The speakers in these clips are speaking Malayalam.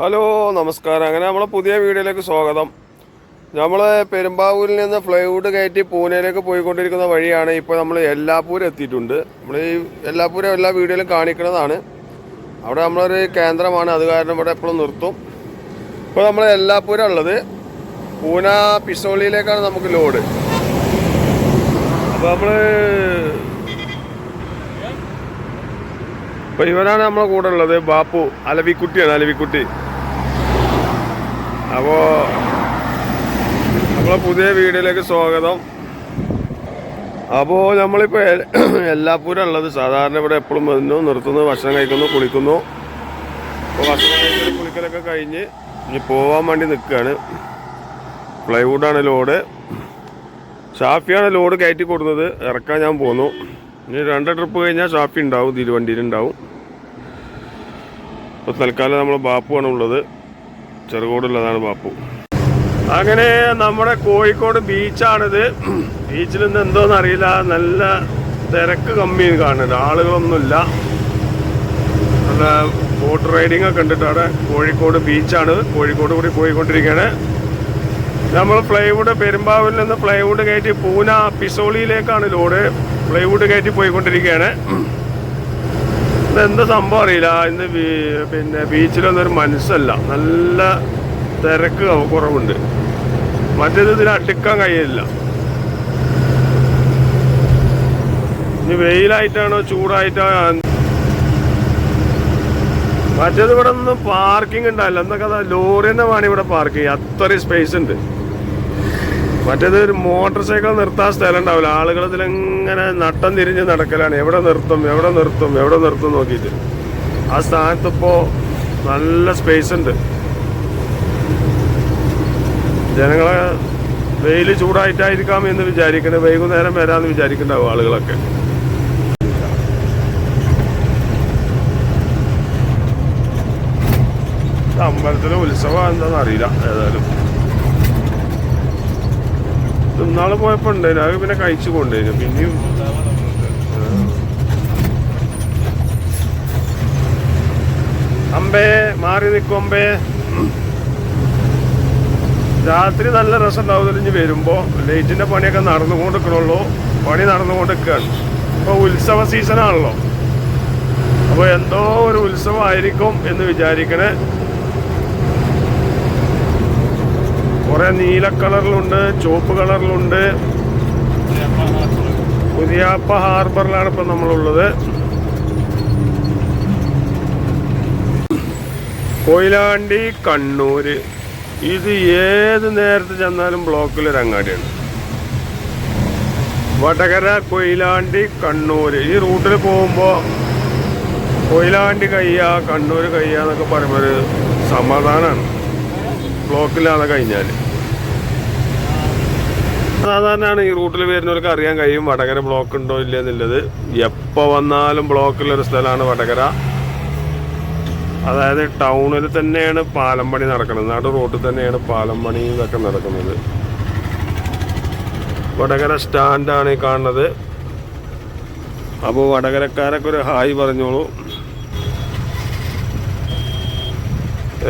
ഹലോ നമസ്കാരം. അങ്ങനെ നമ്മളെ പുതിയ വീഡിയോയിലേക്ക് സ്വാഗതം. നമ്മൾ പെരുമ്പാവൂരിൽ നിന്ന് ഫ്ലൈവുഡ് കയറ്റി പൂനെയിലേക്ക് പോയിക്കൊണ്ടിരിക്കുന്ന വഴിയാണ് ഇപ്പോൾ നമ്മൾ എല്ലാപ്പൂരം എത്തിയിട്ടുണ്ട്. നമ്മൾ ഈ എല്ലാപ്പൂരം എല്ലാ വീഡിയോയിലും കാണിക്കുന്നതാണ്. അവിടെ നമ്മളൊരു കേന്ദ്രമാണ്. അത് കാരണം ഇവിടെ എപ്പോഴും നിർത്തും. ഇപ്പോൾ നമ്മൾ എല്ലാപ്പൂരം ഉള്ളത്. പൂന പിസോളിയിലേക്കാണ് നമുക്ക് ലോഡ്. അപ്പോൾ നമ്മൾ അപ്പോൾ ഇവരാണ് നമ്മളെ കൂടെ ഉള്ളത്. ബാപ്പു അലവിക്കുട്ടിയാണ് അലവിക്കുട്ടി. അപ്പോൾ നമ്മളെ പുതിയ വീഡിയോയിലേക്ക് സ്വാഗതം. അപ്പോൾ നമ്മളിപ്പോൾ എല്ലാപ്പൂരം ഉള്ളത് സാധാരണ ഇവിടെ എപ്പോഴും വരുന്നു നിർത്തുന്നു ഭക്ഷണം കഴിക്കുന്നു കുളിക്കുന്നു. അപ്പോൾ ഭക്ഷണം കുളിക്കലൊക്കെ കഴിഞ്ഞ് ഇനി പോവാൻ വേണ്ടി നിൽക്കുകയാണ് പ്ലൈവുഡാണ് ലോഡ്. ഷാഫിയാണ് ലോഡ് കയറ്റി കൊടുത്തത്. ഇറക്കാൻ ഞാൻ പോന്നു. ഇനി രണ്ട് ട്രിപ്പ് കഴിഞ്ഞാൽ ഷാഫി ഉണ്ടാവും തിരുവണ്ടിയിൽ ഉണ്ടാവും. ഇപ്പോൾ തൽക്കാലം നമ്മൾ ബാപ്പുവാണ് ഉള്ളത്. ചെറുകോടുള്ളതാണ് ബാപ്പു. അങ്ങനെ നമ്മുടെ കോഴിക്കോട് ബീച്ചാണിത്. ബീച്ചിൽ നിന്ന് എന്തോന്ന് അറിയില്ല. നല്ല തിരക്ക് കമ്മി കാണുന്നുണ്ട് ആളുകളൊന്നുമില്ല. നല്ല ബോട്ട് റൈഡിംഗ് ഒക്കെ ഉണ്ട് അവിടെ കോഴിക്കോട് ബീച്ചാണ്. കോഴിക്കോട് കൂടി പോയിക്കൊണ്ടിരിക്കുകയാണ് നമ്മൾ പ്ലൈവുഡ് പെരുമ്പാവൂരിൽ നിന്ന് പ്ലൈവുഡ് കയറ്റി പൂന പിസോളിയിലേക്കാണ് ലോഡ്. പ്ലൈവുഡ് കയറ്റി പോയിക്കൊണ്ടിരിക്കുകയാണ് ഇതെന്താ സംഭവം അറിയില്ല. ഇന്ന് പിന്നെ ബീച്ചിലൊന്നും ഒരു മനസ്സല്ല. നല്ല തിരക്ക് കുറവുണ്ട്. മറ്റേത് ഇതിന് അടുക്കാൻ കഴിയില്ല ഇനി വെയിലായിട്ടാണോ ചൂടായിട്ടാണോ മറ്റേത് ഇവിടെ ഒന്നും പാർക്കിംഗ് ഉണ്ടാവില്ല. എന്നൊക്കെ ലോറി തന്നെ വേണം ഇവിടെ പാർക്ക് അത്രയും സ്പേസ് ഉണ്ട്. മറ്റേത് ഒരു മോട്ടോർ സൈക്കിൾ നിർത്താൻ സ്ഥലം ഉണ്ടാവില്ല. ആളുകൾ ഇതിലിങ്ങനെ നട്ടം തിരിഞ്ഞ് നടക്കലാണ്. എവിടെ നിർത്തും എവിടെ നിർത്തും എവിടെ നിർത്തും നോക്കിയിട്ട്. ആ സ്ഥാനത്ത് ഇപ്പോൾ നല്ല സ്പേസ് ഉണ്ട്. ജനങ്ങളെ വെയിൽ ചൂടായിട്ടായിരിക്കാം എന്ന് വിചാരിക്കുന്നത് വൈകുന്നേരം വരാമെന്ന് വിചാരിക്കുന്നുണ്ടാവും ആളുകളൊക്കെ. അമ്പലത്തിലെ ഉത്സവം എന്താണെന്ന് അറിയില്ല ഏതായാലും. ഇന്നാൾ പോയപ്പോ ഉണ്ടായിരുന്നു അത് പിന്നെ കഴിച്ചു കൊണ്ടുവരും. പിന്നെയും അമ്പേ മാറി നിൽക്കും അമ്പേ. രാത്രി നല്ല രസം ഉണ്ടാവുന്നില്ല ഇനി വരുമ്പോ. ലൈറ്റിന്റെ പണിയൊക്കെ നടന്നുകൊണ്ട് നിൽക്കണുള്ളൂ പണി നടന്നുകൊണ്ട് നിൽക്കുകയാണ് ഇപ്പൊ ഉത്സവ സീസണാണല്ലോ അപ്പോൾ എന്തോ ഒരു ഉത്സവമായിരിക്കും എന്ന് വിചാരിക്കണേ. കുറെ നീല കളറിലുണ്ട് ചുവപ്പ് കളറിലുണ്ട്. പുതിയാപ്പ ഹാർബറിലാണ് ഇപ്പം നമ്മളുള്ളത്. കൊയിലാണ്ടി കണ്ണൂര്. ഇത് ഏത് നേരത്തെ ചെന്നാലും ബ്ലോക്കിൽ ഒരു അങ്ങാടിയാണ്. വടകര കൊയിലാണ്ടി കണ്ണൂര്. ഈ റൂട്ടിൽ പോകുമ്പോൾ കൊയിലാണ്ടി കയ്യ കണ്ണൂർ കയ്യ എന്നൊക്കെ പറയുമ്പോൾ ഒരു സമാധാനമാണ് ബ്ലോക്കില്ലാതെ കഴിഞ്ഞാൽ സാധാരണയാണ് ഈ റൂട്ടിൽ വരുന്നവർക്ക് അറിയാൻ കഴിയും വടകര ബ്ലോക്ക് ഉണ്ടോ ഇല്ല എന്നുള്ളത് എപ്പോൾ വന്നാലും ബ്ലോക്കിലൊരു സ്ഥലമാണ് വടകര. അതായത് ടൗണിൽ തന്നെയാണ് പാലം പണി നടക്കുന്നത് നാട് റോഡിൽ തന്നെയാണ് പാലം പണി ഇതൊക്കെ നടക്കുന്നത്. വടകര സ്റ്റാൻഡാണ് ഈ കാണുന്നത്. അപ്പോൾ വടകരക്കാരൊക്കെ ഒരു ഹായ് പറഞ്ഞോളൂ.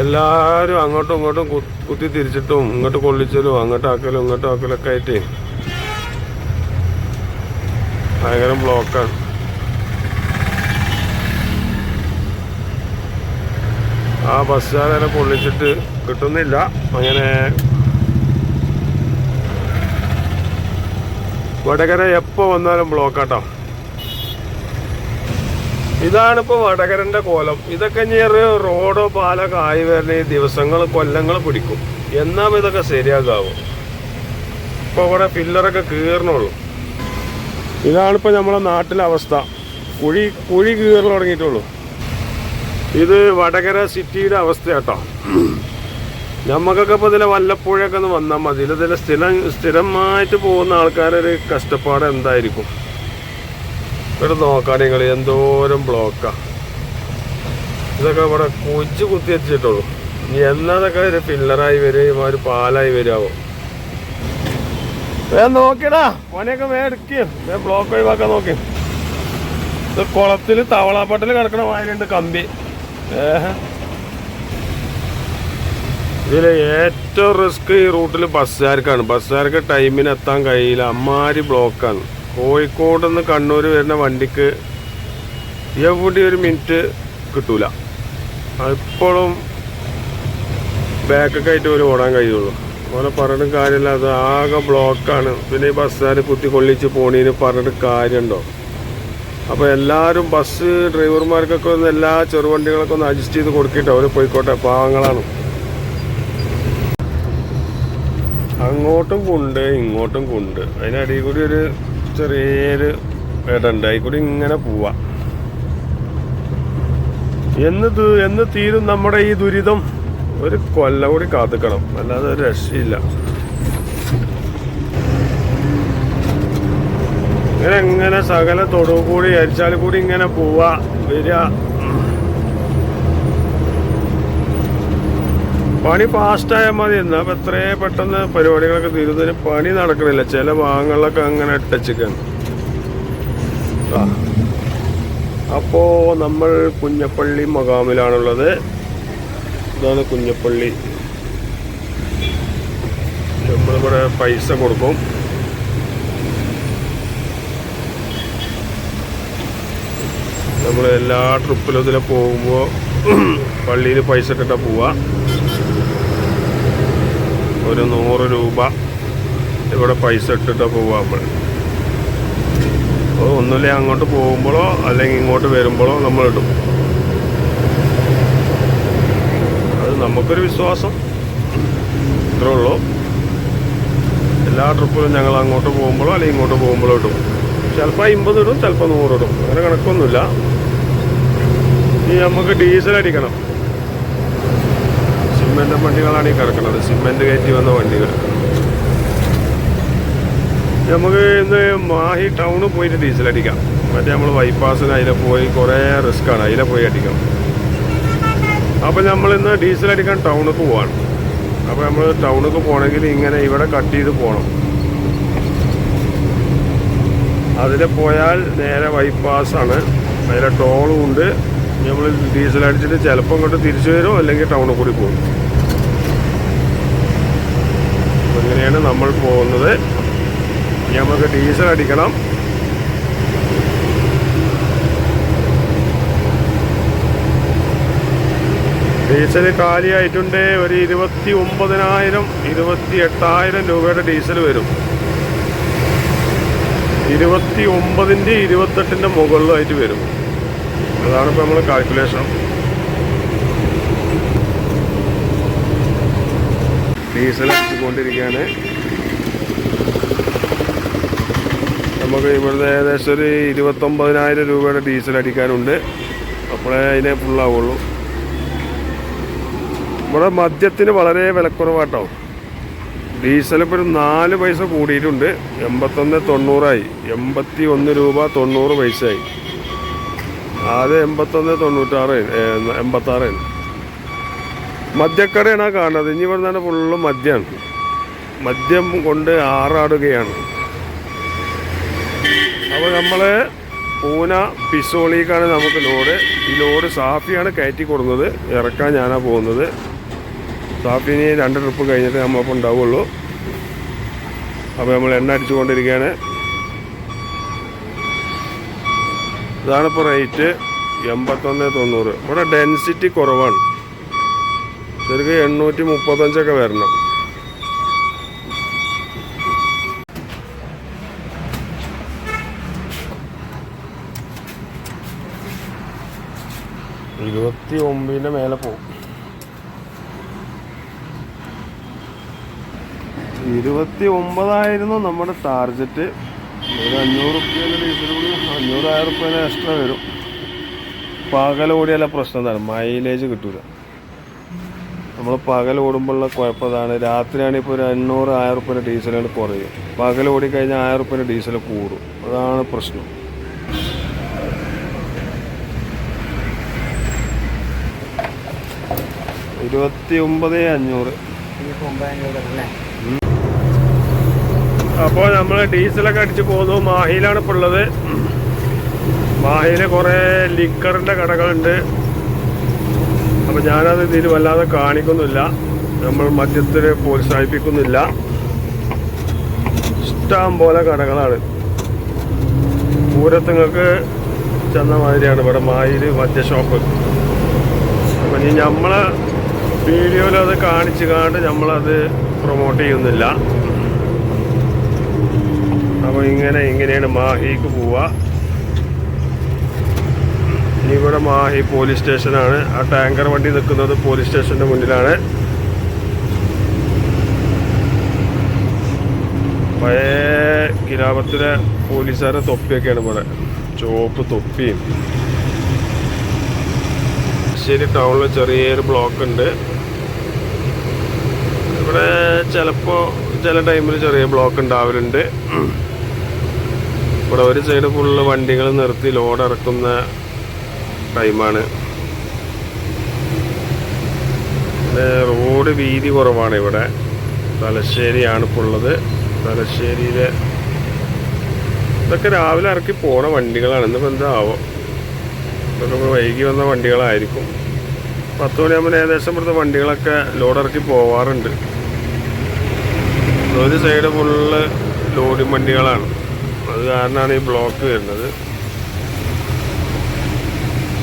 എല്ലാവരും അങ്ങോട്ടും ഇങ്ങോട്ടും കുത്തി തിരിച്ചിട്ടും ഇങ്ങോട്ട് കൊള്ളിച്ചലും അങ്ങോട്ട് ആക്കലും ഇങ്ങോട്ട് ആക്കലൊക്കെ ആയിട്ട് ഭയങ്കര ബ്ലോക്കാണ്. ആ ബസ്സുകാരെ പൊള്ളിച്ചിട്ട് കിട്ടുന്നില്ല. അങ്ങനെ വടകര എപ്പോൾ വന്നാലും ബ്ലോക്കാട്ടോ. ഇതാണിപ്പോൾ വടകരന്റെ കോലം. ഇതൊക്കെ ഒരു റോഡോ പാലോ ആയി വരണ ഈ ദിവസങ്ങൾ കൊല്ലങ്ങൾ പിടിക്കും. എന്നാ ഇതൊക്കെ ശരിയാകാവും? ഇപ്പോൾ ഇവിടെ പില്ലറൊക്കെ കീറണുള്ളൂ. ഇതാണിപ്പോൾ നമ്മളെ നാട്ടിലെ അവസ്ഥ. കുഴി കുഴി കീറൽ തുടങ്ങിയിട്ടുള്ളൂ. ഇത് വടകര സിറ്റിയുടെ അവസ്ഥ കേട്ടോ നമുക്കൊക്കെ ഇപ്പോൾ ഇതിലെ വല്ലപ്പോഴൊക്കെ ഒന്ന് വന്നാൽ മതി. ഇതിലെ സ്ഥിരം സ്ഥിരമായിട്ട് പോകുന്ന ആൾക്കാരൊരു കഷ്ടപ്പാട് എന്തായിരിക്കും? ഇവിടെ നോക്കാൻ നിങ്ങൾ എന്തോരം ബ്ലോക്കാ ഇതൊക്കെ ഇവിടെ കുച്ച് കുത്തി വെച്ചിട്ടുള്ളൂ ഇനി എന്നതൊക്കെ ഒരു പില്ലറായി വരും ഒരു പാലായി വരുമോ വേഗം നോക്കിടാ പണിയൊക്കെ മേടിക്കും ബ്ലോക്ക് ഒഴിവാക്കാൻ നോക്കി. ഇത് കുളത്തിൽ തവളാപ്പട്ടിൽ കിടക്കണ വായനുണ്ട് കമ്പി. ഇതിൽ ഏറ്റവും റിസ്ക് ഈ റൂട്ടിൽ ബസ്സുകാർക്കാണ് ബസ്സുകാർക്ക് ടൈമിന് എത്താൻ കഴിയില്ല. അമ്മാരി ബ്ലോക്കാണ് കോഴിക്കോട് നിന്ന് കണ്ണൂർ വരുന്ന വണ്ടിക്ക് എവിടെ ഒരു മിനിറ്റ് കിട്ടൂല. അതിപ്പോഴും ബാക്കൊക്കെ ആയിട്ട് ഒരു ഓടാൻ കഴിയുള്ളൂ. ഓനെ പറഞ്ഞിട്ട് കാര്യമില്ല. അത് ആകെ ബ്ലോക്കാണ് പിന്നെ ഈ ബസ്സുകാർ കുത്തി കൊള്ളിച്ച് പോണീന് പറഞ്ഞിട്ട് കാര്യമുണ്ടോ അപ്പോൾ എല്ലാവരും ബസ് ഡ്രൈവർമാർക്കൊക്കെ ഒന്ന് എല്ലാ ചെറുവണ്ടികളൊക്കെ ഒന്ന് അഡ്ജസ്റ്റ് ചെയ്ത് കൊടുക്കട്ടെ. അവർ പോയിക്കോട്ടെ. പാവങ്ങളാണ്. അങ്ങോട്ടും കൊണ്ട് ഇങ്ങോട്ടും കൊണ്ട് അതിനടിയിൽ കൂടി ഒരു ചെറിയൊരു ഇടണ്ട് അതിക്കൂടി കൂടി ഇങ്ങനെ പോവാ. എന്ന് എന്ന് തീരും നമ്മുടെ ഈ ദുരിതം. ഒരു കൊല്ല കൂടി കാത്തുക്കണം. അല്ലാതെ ഒരു രക്ഷയില്ല. ഇങ്ങനെ എങ്ങനെ സകല തൊടുവ് കൂടി അരിച്ചാൽ കൂടി ഇങ്ങനെ പോവാ. വരിക. പണി ഫാസ്റ്റായാൽ മതി. എന്നാ ഇപ്പം എത്രേ പെട്ടെന്ന് പരിപാടികളൊക്കെ തീരുന്നതിന് പണി നടക്കണില്ല. ചില ഭാഗങ്ങളിലൊക്കെ അങ്ങനെ ടച്ചിക്കാണ് അപ്പോ അപ്പോൾ നമ്മൾ കുഞ്ഞപ്പള്ളി മകാമിലാണുള്ളത് ഇതാണ് കുഞ്ഞപ്പള്ളി. നമ്മളിവിടെ പൈസ കൊടുക്കും. നമ്മൾ എല്ലാ ട്രിപ്പിലും ഇതിലെ പോകുമ്പോൾ പള്ളിയിൽ പൈസ കിട്ടാൻ പോവാ. ഒരു നൂറ് രൂപ ഇവിടെ പൈസ ഇട്ടിട്ട് പോവാൻ നമ്മൾ അപ്പോൾ ഒന്നുമില്ല അങ്ങോട്ട് പോകുമ്പോഴോ അല്ലെങ്കിൽ ഇങ്ങോട്ട് വരുമ്പോഴോ നമ്മൾ ഇടും. അത് നമുക്കൊരു വിശ്വാസം. ഇത്രേ ഉള്ളൂ. എല്ലാ ട്രിപ്പിലും ഞങ്ങൾ അങ്ങോട്ട് പോകുമ്പോഴോ അല്ലെങ്കിൽ ഇങ്ങോട്ട് പോകുമ്പോഴോ ഇടും. ചിലപ്പോൾ അമ്പത് ഇടും ചിലപ്പോൾ നൂറ് ഇടും. അങ്ങനെ കണക്കൊന്നുമില്ല. ഇനി നമുക്ക് ഡീസൽ അടിക്കണം. സിമെന്റ് വണ്ടികളാണ് ഈ കിടക്കുന്നത്. സിമെന്റ് കയറ്റി വന്ന വണ്ടികൾ. നമുക്ക് ഇന്ന് മാഹി ടൗണിൽ പോയിട്ട് ഡീസൽ അടിക്കാം. മറ്റേ നമ്മൾ ബൈപ്പാസിന് അതിലെ പോയി കുറേ റിസ്ക്കാണ് അതിലെ പോയി അടിക്കാം. അപ്പം നമ്മൾ ഇന്ന് ഡീസൽ അടിക്കാൻ ടൗണിലേക്ക് പോവാണ്. അപ്പോൾ നമ്മൾ ടൗണിൽ പോകണമെങ്കിൽ ഇങ്ങനെ ഇവിടെ കട്ട് ചെയ്ത് പോകണം. അതിൽ പോയാൽ നേരെ ബൈപ്പാസാണ് അതിലെ ടോളും ഉണ്ട്. നമ്മൾ ഡീസൽ അടിച്ചിട്ട് ചിലപ്പോൾ ഇങ്ങോട്ട് തിരിച്ചു വരും? അല്ലെങ്കിൽ ടൗണിൽ കൂടി പോകും. അപ്പോൾ നമ്മൾ പോകുന്നത് നമുക്ക് ഡീസൽ അടിക്കണം. ഡീസൽ കാലിയായിട്ടുണ്ട്. ഒരു ഇരുപത്തി ഒമ്പതിനായിരം ഇരുപത്തി എട്ടായിരം രൂപയുടെ ഡീസൽ വരും. ഇരുപത്തി ഒമ്പതിന്റെ ഇരുപത്തെട്ടിന്റെ മുകളിലായിട്ട് വരും. അതാണ് ഇപ്പോൾ നമ്മൾ കാൽക്കുലേഷൻ ഡീസൽ അടിച്ചുകൊണ്ടിരിക്കുകയാണ്. നമുക്ക് ഇവിടുത്തെ ഏകദേശം ഒരു ഇരുപത്തൊമ്പതിനായിരം രൂപയുടെ ഡീസൽ അടിക്കാനുണ്ട്. അപ്പോഴേ അതിനെ ഫുള്ളാവുള്ളൂ ഇവിടെ മദ്യത്തിന് വളരെ വിലക്കുറവാട്ടോ. ഡീസൽ ഇപ്പോൾ ഒരു നാല് പൈസ കൂടിയിട്ടുണ്ട്. എൺപത്തൊന്ന് തൊണ്ണൂറായി. എൺപത്തി ഒന്ന് രൂപ തൊണ്ണൂറ് പൈസയായി. ആദ്യം എൺപത്തൊന്ന് തൊണ്ണൂറ്റാറ് എൺപത്താറ്. മദ്യക്കടയാണ് ആ കാണുന്നത്. ഇനി ഇവിടെ ഫുള്ള് മദ്യമാണ്. മദ്യം കൊണ്ട് ആറാടുകയാണ്. അപ്പോൾ നമ്മൾ പൂന പിസോളിക്കാണ് നമുക്ക് ലോഡ്. ഈ ലോഡ് സാഫിയാണ് കയറ്റി കൊടുക്കുന്നത് ഇറക്കാൻ ഞാനാണ് പോകുന്നത്. സാഫിന് രണ്ട് ട്രിപ്പ് കഴിഞ്ഞിട്ട് നമ്മളിപ്പോൾ ഉണ്ടാവുള്ളൂ. അപ്പോൾ നമ്മൾ എണ്ണ അടിച്ചുകൊണ്ടിരിക്കുകയാണ്. ഇതാണിപ്പോൾ റേറ്റ് എൺപത്തൊന്ന് തൊണ്ണൂറ്. ഇവിടെ ഡെൻസിറ്റി കുറവാണ്. ശരിക്കും എണ്ണൂറ്റി മുപ്പത്തഞ്ചൊക്കെ വരണം. ഇരുപത്തി ഒമ്പതിന്റെ മേലെ പോകും ഇരുപത്തി ഒമ്പതായിരുന്നു നമ്മുടെ ടാർജറ്റ്. ഒരു അഞ്ഞൂറ് റുപ്യേന്റെ ഡീസൽ കൂടി അഞ്ഞൂറായിരം റുപ്യേനെ എക്സ്ട്രാ വരും. പകലോടിയല്ല പ്രശ്നം എന്താണ്? മൈലേജ് കിട്ടൂല. നമ്മൾ പകൽ ഓടുമ്പോഴുള്ള കുഴപ്പം രാത്രിയാണിപ്പോൾ ഒരു എണ്ണൂറ് ആയിരം റുപ്യേന്റെ ഡീസലുകൾ കുറയും. പകൽ ഓടിക്കഴിഞ്ഞാൽ ആയിരം റുപ്യേന്റെ ഡീസൽ കൂടും. അതാണ് പ്രശ്നം. ഇരുപത്തി ഒമ്പത് അഞ്ഞൂറ് അപ്പോൾ നമ്മൾ ഡീസലൊക്കെ അടിച്ച് പോകുന്നു മാഹിയിലാണ് ഇപ്പോൾ ഉള്ളത്. മാഹിയിൽ കുറേ ലിക്കറിന്റെ കടകളുണ്ട്. അപ്പോൾ ഞാനത് ഇതിൽ വല്ലാതെ കാണിക്കുന്നില്ല. നമ്മൾ മദ്യത്തിന് പ്രോത്സാഹിപ്പിക്കുന്നില്ല. ഇഷ്ടം പോലെ കടകളാണ്. പൂരത്തുങ്ങൾക്ക് ചെന്ന മാതിരിയാണ് ഇവിടെ മായിൽ മദ്യ ഷോപ്പ്. അപ്പം ഇനി നമ്മളെ വീഡിയോയിൽ അത് കാണിച്ചു കാണ്ട് നമ്മളത് പ്രൊമോട്ട് ചെയ്യുന്നില്ല. അപ്പോൾ ഇങ്ങനെ ഇങ്ങനെയാണ് മാഹിക്ക് പോവുക ഇവിടെ മാഹി പോലീസ് സ്റ്റേഷനാണ്. ആ ടാങ്കർ വണ്ടി നിൽക്കുന്നത് പോലീസ് സ്റ്റേഷന്റെ മുന്നിലാണ്. പഴയ ഗ്രാമത്തിലെ പോലീസുകാരെ തൊപ്പിയൊക്കെയാണ് ഇവിടെ. ചുവപ്പ് തൊപ്പിയും. ശരി ടൗണിൽ ചെറിയൊരു ബ്ലോക്ക് ഉണ്ട് ഇവിടെ ചിലപ്പോൾ ചില ടൈമിൽ ചെറിയ ബ്ലോക്ക് ഉണ്ടാവലുണ്ട്. ഇവിടെ ഒരു സൈഡ് ഫുള്ള് വണ്ടികൾ നിർത്തി ലോഡ് ഇറക്കുന്ന ടൈമാണ്. റോഡ് വീതി കുറവാണ് ഇവിടെ. തലശ്ശേരിയാണ് ഇപ്പോൾ ഉള്ളത്. തലശ്ശേരിയിലെ ഇതൊക്കെ രാവിലെ ഇറക്കി പോണ വണ്ടികളാണ്. ഇന്നിപ്പോൾ എന്താവോ ഇതൊക്കെ വൈകി വന്ന വണ്ടികളായിരിക്കും. പത്ത് മണിയാകുമ്പോൾ ഏകദേശം ഇവിടുത്തെ വണ്ടികളൊക്കെ ലോഡ് ഇറക്കി പോവാറുണ്ട്. ഒരു സൈഡ് ഫുള്ള് ലോഡിങ് വണ്ടികളാണ്. അത് കാരണമാണ് ഈ ബ്ലോക്ക് വരുന്നത്.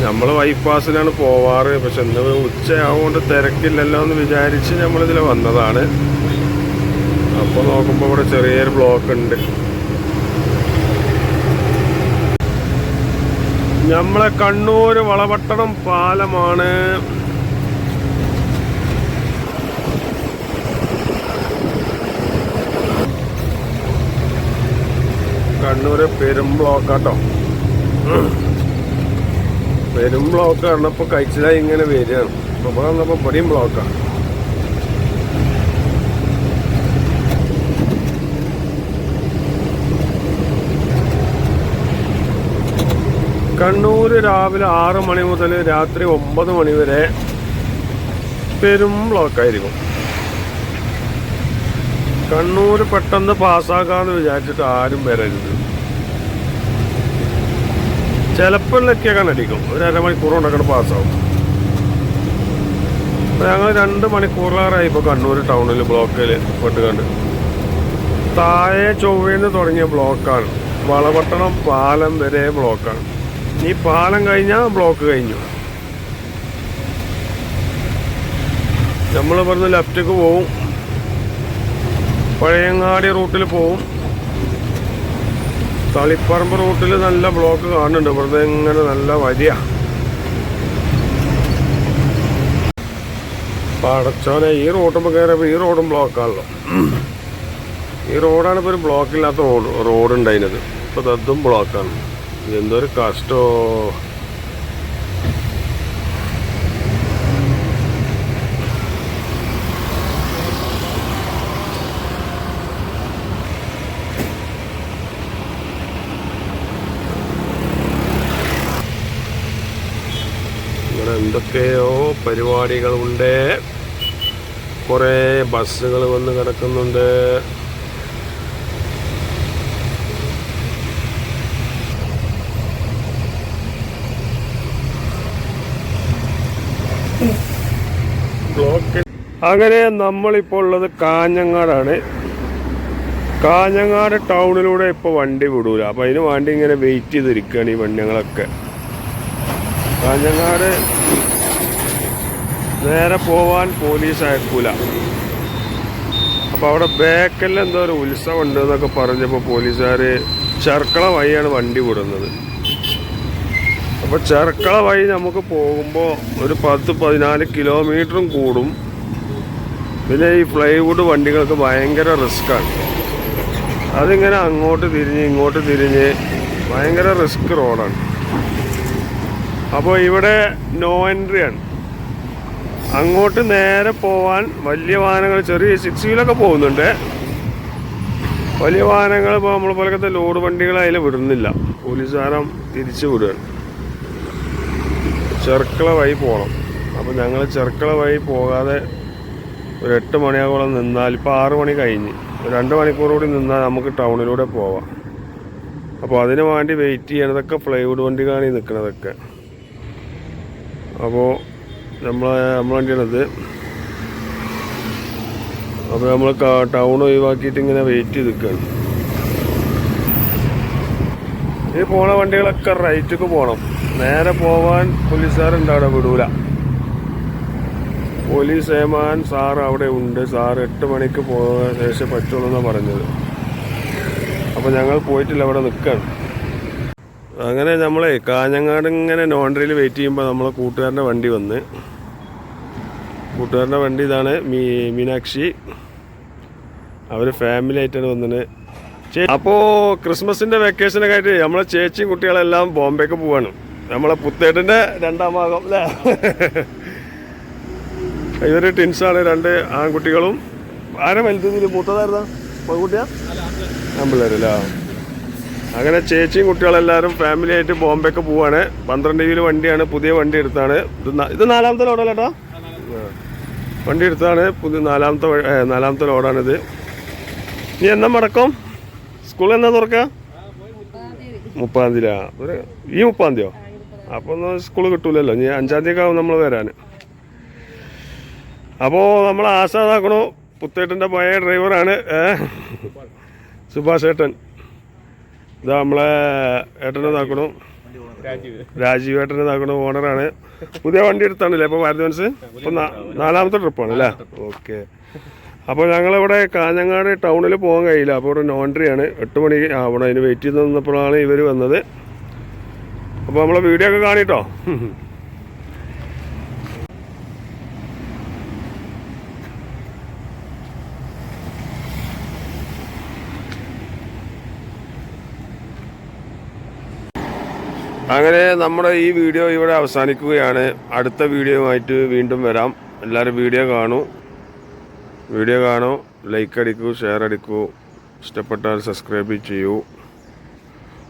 നമ്മൾ ബൈപ്പാസിലാണ് പോവാറ്. പക്ഷെ ഇന്ന് ഉച്ചയാവുകൊണ്ട് തിരക്കില്ലല്ലോ എന്ന് വിചാരിച്ച് നമ്മളിതിൽ വന്നതാണ്. അപ്പോൾ നോക്കുമ്പോൾ ഇവിടെ ചെറിയൊരു ബ്ലോക്ക് ഉണ്ട് നമ്മളെ കണ്ണൂർ വളപട്ടണം പാലമാണ്. കണ്ണൂര് പെരും ബ്ലോക്കാട്ടോ. പെരും ബ്ലോക്ക് ഇപ്പൊ കഴിച്ചതായി ഇങ്ങനെ വരികയാണ്. അപ്പൊ ഇവിടെ വന്നപ്പോ ഇവിടെയും ബ്ലോക്കാണ് കണ്ണൂര് രാവിലെ ആറ് മണി മുതൽ രാത്രി ഒമ്പത് മണി വരെ പെരും ബ്ലോക്കായിരിക്കും കണ്ണൂർ പെട്ടെന്ന് പാസ്സാക്കാന്ന് വിചാരിച്ചിട്ട് ആരും വരരുത്. ചിലപ്പോഴൊക്കെ കണ്ടടിക്കും. ഒരു അരമണിക്കൂർ കൊണ്ടൊക്കെ പാസ്സാവും. ഞങ്ങൾ രണ്ട് മണിക്കൂറിലേറായി ഇപ്പോൾ കണ്ണൂർ ടൗണിൽ ബ്ലോക്കിൽ പെട്ട് കണ്ട്. താഴെ ചൊവ്വേന്ന് തുടങ്ങിയ ബ്ലോക്കാണ്. വളപട്ടണം പാലം വരെ ബ്ലോക്കാണ്. ഈ പാലം കഴിഞ്ഞാൽ ബ്ലോക്ക് കഴിഞ്ഞു. നമ്മൾ ഇവിടുന്ന് ലെഫ്റ്റേക്ക് പോവും. പഴയങ്ങാടി റൂട്ടിൽ പോവും. തളിപ്പറമ്പ് റൂട്ടിൽ നല്ല ബ്ലോക്ക് കാണുന്നുണ്ട്. ഇവിടുന്ന് ഇങ്ങനെ നല്ല വരിയ പടച്ചോനെ ഈ റോട്ടുമ്പോൾ കയറിയപ്പോൾ ഈ റോഡും ബ്ലോക്കാണല്ലോ ഈ റോഡാണ് ഇപ്പോൾ ഒരു ബ്ലോക്കില്ലാത്ത റോഡ് റോഡ് ഉണ്ടായിരുന്നത് ഇപ്പോൾ അതും ബ്ലോക്കാണ് എന്തൊരു കഷ്ടോ ഇവിടെ എന്തൊക്കെയോ പരിപാടികളുണ്ട് കുറേ ബസ്സുകൾ വന്ന് കിടക്കുന്നുണ്ട്. അങ്ങനെ നമ്മളിപ്പോൾ ഉള്ളത് കാഞ്ഞങ്ങാടാണ്. കാഞ്ഞങ്ങാട് ടൗണിലൂടെ ഇപ്പോൾ വണ്ടി വിടൂല. അപ്പം അതിന് വണ്ടി ഇങ്ങനെ വെയിറ്റ് ചെയ്തിരിക്കുകയാണ് ഈ വണ്ടികളൊക്കെ കാഞ്ഞങ്ങാട് നേരെ പോവാൻ പോലീസ് അയക്കൂല. അപ്പോൾ അവിടെ ബേക്കലിൽ എന്തോ ഒരു ഉത്സവം ഉണ്ട് എന്നൊക്കെ പറഞ്ഞപ്പോൾ പോലീസുകാർ ചെർക്കള വഴിയാണ് വണ്ടി വിടുന്നത്. അപ്പോൾ ചെർക്കള വഴി നമുക്ക് പോകുമ്പോൾ ഒരു പത്ത് പതിനാല് കിലോമീറ്ററും കൂടും. പിന്നെ ഈ ഫ്ലൈവുഡ് വണ്ടികൾക്ക് ഭയങ്കര റിസ്ക്കാണ് അതിങ്ങനെ അങ്ങോട്ട് തിരിഞ്ഞ് ഇങ്ങോട്ട് തിരിഞ്ഞ് ഭയങ്കര റിസ്ക് റോഡാണ് അപ്പോൾ ഇവിടെ നോ എൻട്രി ആണ്. അങ്ങോട്ട് നേരെ പോവാൻ വലിയ വാഹനങ്ങൾ ചെറിയ സിക്സ് വീലൊക്കെ പോകുന്നുണ്ട്. വലിയ വാഹനങ്ങൾ ഇപ്പോൾ നമ്മളെ പോലത്തെ ലോഡ് വണ്ടികൾ അതിൽ വിടുന്നില്ല. പോലീസുകാരം തിരിച്ചു വിടുകയാണ്. ചെർക്കള വഴി പോകണം. അപ്പോൾ ഞങ്ങൾ ചെർക്കള വഴി പോകാതെ ഒരു എട്ട് മണിയാകോളം നിന്നാൽ ഇപ്പോൾ ആറ് മണി കഴിഞ്ഞ്. രണ്ട് മണിക്കൂർ കൂടി നിന്നാൽ നമുക്ക് ടൗണിലൂടെ പോവാം. അപ്പോൾ അതിനു വേണ്ടി വെയിറ്റ് ചെയ്യണതൊക്കെ ഫ്ലൈവുഡ് വണ്ടികളാണ് ഈ നിൽക്കുന്നതൊക്കെ അപ്പോൾ നമ്മളെ നമ്മളെ വണ്ടിയാണത്. അപ്പോൾ നമ്മൾ ടൗൺ ഒഴിവാക്കിയിട്ട് ഇങ്ങനെ വെയിറ്റ് ചെയ്ത് നിൽക്കുകയാണ് ഈ പോണ വണ്ടികളൊക്കെ റൈറ്റിക്ക് പോകണം നേരെ പോവാൻ പോലീസുകാരുണ്ട് അവിടെ വിടൂല. പോലീസ് ഏമാൻ സാർ അവിടെ ഉണ്ട്. സാർ എട്ട് മണിക്ക് പോകാൻ ശേഷം പറ്റുള്ളൂ എന്നാണ് പറഞ്ഞത്. അപ്പോൾ ഞങ്ങൾ പോയിട്ടില്ല അവിടെ നിൽക്കുകയാണ് അങ്ങനെ നമ്മളെ കാഞ്ഞങ്ങാട് ഇങ്ങനെ നോണ്ടറിയിൽ വെയിറ്റ് ചെയ്യുമ്പോൾ നമ്മളെ കൂട്ടുകാരന്റെ വണ്ടി വന്ന്. കൂട്ടുകാരന്റെ വണ്ടി ഇതാണ് മീ മീനാക്ഷി. അവർ ഫാമിലി ആയിട്ടാണ് വന്നത്. അപ്പോൾ ക്രിസ്മസിന്റെ വെക്കേഷനൊക്കെ ആയിട്ട് നമ്മളെ ചേച്ചിയും കുട്ടികളെല്ലാം ബോംബെക്ക് പോവാണ്. നമ്മളെ പുത്തേട്ടന്റെ രണ്ടാം ഭാഗം അല്ലേ ഇവർ ടിൻസാണ് രണ്ട് ആൺകുട്ടികളും. ആരെ വലുതിൽ മൂത്തതായിരുന്നാ പെൺകുട്ടിയാ? ആൺപിള്ളേരല്ലേ അങ്ങനെ ചേച്ചിയും കുട്ടികളെല്ലാവരും ഫാമിലി ആയിട്ട് ബോംബെക്ക് പോവാണ്. പന്ത്രണ്ട് വീൽ വണ്ടിയാണ് പുതിയ വണ്ടി എടുത്താണ്. ഇത് നാലാമത്തെ ലോഡല്ല കേട്ടോ വണ്ടി എടുത്താണ് പുതിയ നാലാമത്തെ നാലാമത്തെ ലോഡാണിത് നീ എന്നാ മടക്കം? സ്കൂൾ എന്നാ തുറക്ക? മുപ്പതാം തീയതി. ഈ മുപ്പതാം തീയോ അപ്പോൾ ഒന്നും സ്കൂൾ കിട്ടൂലല്ലോ. ഇനി അഞ്ചാം തീയതി ആവും നമ്മൾ വരാൻ അപ്പോൾ നമ്മൾ ആശാദാക്കണു പുത്തേട്ടന്റെ പഴയ ഡ്രൈവറാണ്? സുഭാഷ് ഏട്ടൻ ഇതാ നമ്മളെ ഏട്ടനെ നോക്കണു രാജീവ് ഏട്ടനെ നോക്കണു ഓണറാണ്. പുതിയ വണ്ടി എടുത്താണല്ലേ അപ്പോൾ ഭാരത് മനസ്സ്? ഇപ്പം നാലാമത്തെ ട്രിപ്പാണ് അല്ലേ? ഓക്കെ. അപ്പോൾ ഞങ്ങളിവിടെ കാഞ്ഞങ്ങാട് ടൗണിൽ പോകാൻ കഴിയില്ല. അപ്പോൾ ഇവിടെ നോൺട്രിയാണ് എട്ട് മണി ആവണം. അതിന് വെയിറ്റ് ചെയ്ത് നിന്നപ്പോഴാണ് ഇവർ വന്നത്. അപ്പോൾ നമ്മളെ വീഡിയോ ഒക്കെ കാണിട്ടോ അങ്ങനെ നമ്മുടെ ഈ വീഡിയോ ഇവിടെ അവസാനിക്കുകയാണ്. അടുത്ത വീഡിയോയുമായിട്ട് വീണ്ടും വരാം. എല്ലാവരും വീഡിയോ കാണൂ. വീഡിയോ കാണൂ. ലൈക്ക് അടിക്കൂ ഷെയർ അടിക്കൂ. ഇഷ്ടപ്പെട്ടാൽ സബ്സ്ക്രൈബ് ചെയ്യൂ.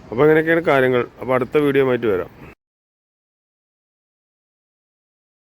അപ്പോൾ അങ്ങനെയൊക്കെയാണ് കാര്യങ്ങൾ. അപ്പോൾ അടുത്ത വീഡിയോയുമായിട്ട് വരാം.